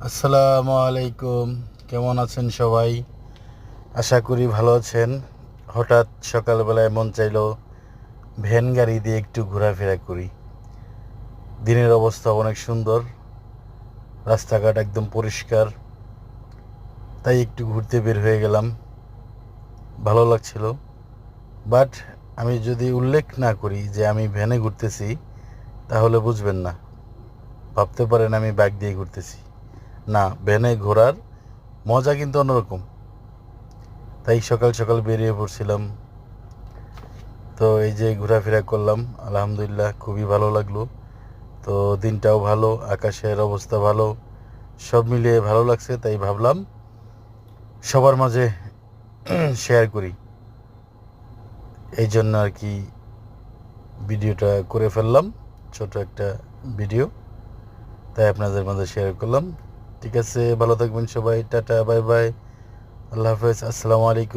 আসসালামু আলাইকুম। কেমন আছেন সবাই? আশা করি ভালো আছেন। হঠাৎ সকালবেলায় মন চাইলো ভ্যান গাড়ি দিয়ে একটু ঘোরাফেরা করি। দিনের অবস্থা অনেক সুন্দর। রাস্তাঘাট একদম পরিষ্কার। তাই একটু ঘুরতে বের হয়ে গেলাম। ভালো লাগছিল। বাট আমি যদি উল্লেখ না করি যে আমি ভ্যানে ঘুরতেছি, তাহলে বুঝবেন না। ভাবতে পারেন আমি বাইক দিয়ে ঘুরতেছি। না, ভ্যানে ঘোরার মজা কিন্তু অন্যরকম। তাই সকাল সকাল বেরিয়ে পড়ছিলাম। তো এই যে ঘোরাফেরা করলাম, আলহামদুলিল্লাহ খুবই ভালো লাগল। তো দিনটাও ভালো, আকাশের অবস্থা ভালো, সব মিলিয়ে ভালো লাগছে, তাই ভাবলাম সবার মাঝে শেয়ার করি। এই জন্য আর কি ভিডিওটা করে ফেললাম, ছোট একটা ভিডিও। তাই আপনাদের মাঝে শেয়ার করলাম। ঠিক আছে ভালো থাকবেন সবাই টাটা বাই বাই আল্লাহ হাফেজ আসসালামু আলাইকুম।